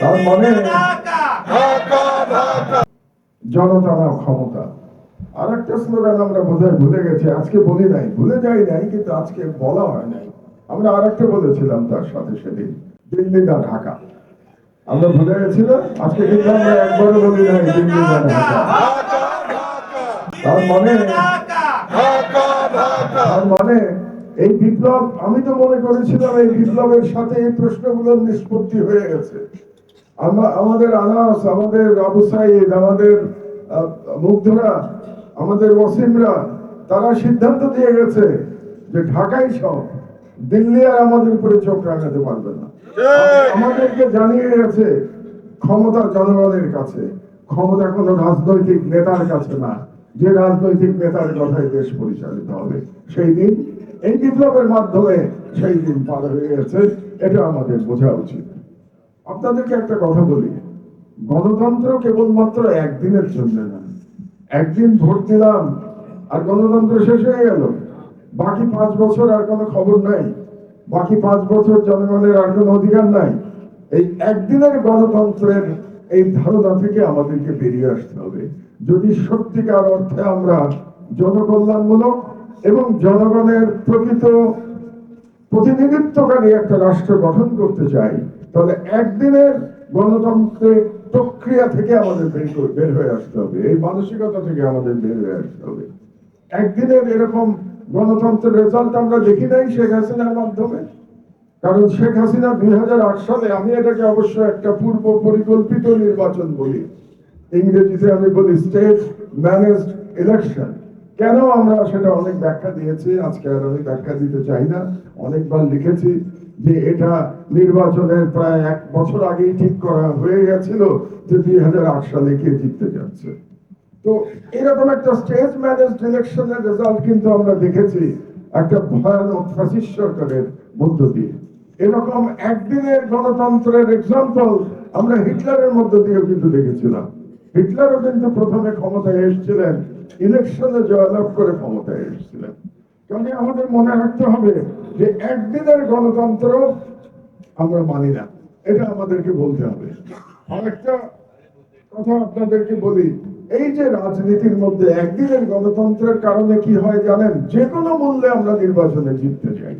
তার মানে ঢাকা জনতা না ক্ষমতা। আর একটা স্লোগান আমরা বোধহয় ভুলে গেছি আজকে বলি নাই। ভুলে যাই নাই কিন্তু আজকে বলা হয় নাই। আমরা আর একটা বলেছিলাম তার সাথে সেদিন দিল্লি না ঢাকা। আমরা ভুলে গেছি না আজকে কিন্তু আমরা একবারও বলি নাই দিল্লি না ঢাকা। তার মানে তার মানে এই বিপ্লব আমি তো মনে করেছিলাম এই বিপ্লবের সাথে এই প্রশ্নগুলোর নিষ্পত্তি হয়ে গেছে। আমরা আমাদের আনাস আমাদের আবু সাইদ আমাদের মুগ্ধরা আমাদের ওয়াসিমরা তারা সিদ্ধান্ত দিয়ে গেছে যে ঢাকাই সব দিল্লি আর আমাদের উপরে চোখ রাখাতে পারবে না। আমাদেরকে জানিয়ে গেছে ক্ষমতা জনগণের কাছে ক্ষমতা কোনো রাজনৈতিক নেতার কাছে না। যে রাজনৈতিক নেতার কথায় দেশ পরিচালিত হবে সেই দিন এই বিপ্লবের মাধ্যমে সেই দিন পার হয়ে গেছে এটা আমাদের বোঝা উচিত। আপনাদেরকে একটা কথা বলি। গণতন্ত্র কেবলমাত্র একদিনের জন্য না। একদিন ভোট দিলাম, আর গণতন্ত্র শেষ হয়ে গেল। বাকি পাঁচ বছর আর কোনো খবর নাই। বাকি পাঁচ বছর জনগণের আর কোনো অধিকার নাই। এই একদিনের গণতন্ত্রের এই ধারণা থেকে আমাদেরকে বেরিয়ে আসতে হবে। যদি সত্যিকার অর্থে আমরা জনকল্যাণমূলক এবং জনগণের প্রকৃত প্রতিনিধিত্বকারী একটা রাষ্ট্র গঠন করতে চাই তাহলে একদিনের গণতন্ত্রের প্রক্রিয়া থেকে আমাদের বের হয়ে আসতে হবে। এই মানসিকতা থেকে আমাদের বের হয়ে আসতে হবে। একদিনের এরকম গণতন্ত্রের রেজাল্ট আমরা দেখি নাই শেখ হাসিনার মাধ্যমে। কারণ শেখ হাসিনা দুই হাজার আট সালে, আমি এটাকে অবশ্য একটা পূর্ব পরিকল্পিত নির্বাচন বলি। ইংরেজিতে আমি বলি স্টেট ম্যানেজড ইলেকশন কেন আমরা সেটা অনেক ব্যাখ্যা দিয়েছি? আজকে আর আমি ব্যাখ্যা দিতে চাই না। অনেকবার লিখেছি যে এটা নির্বাচনের প্রায় এক বছর আগেই ঠিক করা হয়ে গেছিল যে দুই হাজার আট সালে কে জিততে যাচ্ছে। তো এরকম একটা স্টেজ ম্যানেজড ইলেকশনের রেজাল্ট কিন্তু আমরা দেখেছি একটা ভয়ানক ফ্যাসিস্ট সরকারের মধ্য দিয়ে। এরকম একদিনের গণতন্ত্রের এক্সাম্পল আমরা হিটলারের মধ্য দিয়েও কিন্তু দেখেছিলাম। হিটলারও কিন্তু প্রথমে ক্ষমতায় এসেছিলেন ইলেকশনে জয়লাভ করে ক্ষমতায় এসেছিলেন। কাজে আমাদের মনে রাখতে হবে যে একদিনের গণতন্ত্র আমরা মানি না। এটা আমাদেরকে বলতে হবে। আরেকটা কথা আপনাদেরকে বলি, এই যে রাজনীতির মধ্যে একদিনের গণতন্ত্রের কারণে কি হয় জানেন? যে কোনো মূল্যে আমরা নির্বাচনে জিততে চাই।